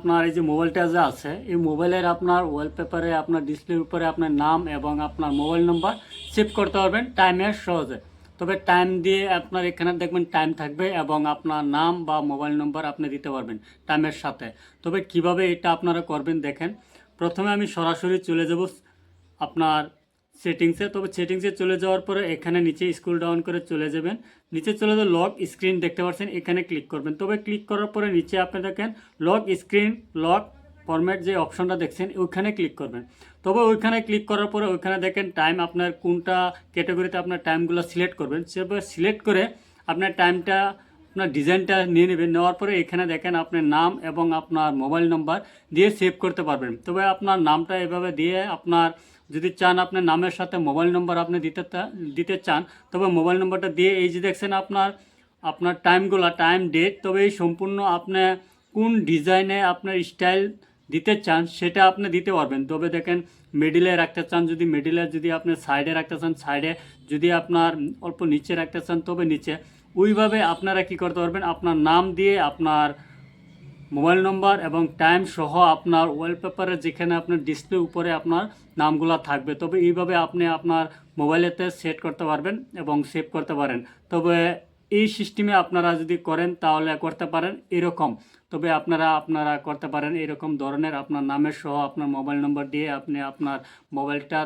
আপনার এই যে মোবাইলটা যে আছে, এই মোবাইলের আপনার ওয়ালপেপারে আপনার ডিসপ্লের উপরে আপনার নাম এবং আপনার মোবাইল নম্বর সেভ করতে পারবেন টাইমের সহজে। তবে টাইম দিয়ে আপনার এখানে দেখবেন টাইম থাকবে এবং আপনার নাম বা মোবাইল নম্বর আপনি দিতে পারবেন টাইমের সাথে। তবে কীভাবে এটা আপনারা করবেন দেখেন। প্রথমে আমি সরাসরি চলে যাব আপনার সেটিংসে, তবে সেটিংসে চলে যাওয়ার পরে এখানে নিচে স্কুল ডাউন করে চলে যাবেন। নিচে চলে যাবে লক স্ক্রিন দেখতে পাচ্ছেন, এখানে ক্লিক করবেন। তবে ক্লিক করার পরে নিচে আপনি দেখেন লক স্ক্রিন লক ফরম্যাট যে অপশনটা দেখছেন, ওইখানে ক্লিক করবেন। তবে ওইখানে ক্লিক করার পরে ওইখানে দেখেন টাইম আপনার কোনটা ক্যাটাগরিতে আপনার টাইমগুলো সিলেক্ট করবেন। সেভাবে সিলেক্ট করে আপনার টাইমটা আপনার ডিজাইনটা নিয়ে নেবেন, নেওয়ার পরে এখানে দেখেন আপনার নাম এবং আপনার মোবাইল নাম্বার দিয়ে সেভ করতে পারবেন। তবে আপনার নামটা এভাবে দিয়ে আপনার যদি চান আপনার নামের সাথে মোবাইল নম্বর আপনি দিতে দিতে চান, তবে মোবাইল নম্বরটা দিয়ে এই যে দেখছেন আপনার আপনার টাইমগুলো, টাইম ডেট, তবে এই সম্পূর্ণ আপনি কোন ডিজাইনে আপনার স্টাইল দিতে চান, সেটা আপনি দিতে পারবেন। তবে দেখেন মিডিলে রাখতে চান, যদি মিডিলে যদি আপনি সাইডে রাখতে চান সাইডে যদি আপনার অল্প নিচে রাখতে চান, তবে নিচে। ওইভাবে আপনারা কি করতে পারবেন? আপনার নাম দিয়ে আপনার মোবাইল নম্বর এবং টাইম সহ আপনার ওয়ালপেপারে যেখানে আপনার ডিসপ্লে উপরে আপনার নামগুলো থাকবে। তবে এইভাবে আপনি আপনার মোবাইলেতে সেট করতে পারবেন এবং সেভ করতে পারেন। তবে এই সিস্টেমে আপনারা যদি করেন তাহলে করতে পারেন এরকম। তবে আপনারা আপনারা করতে পারেন এরকম ধরনের। আপনার নামের সহ আপনার মোবাইল নম্বর দিয়ে আপনি আপনার মোবাইলটা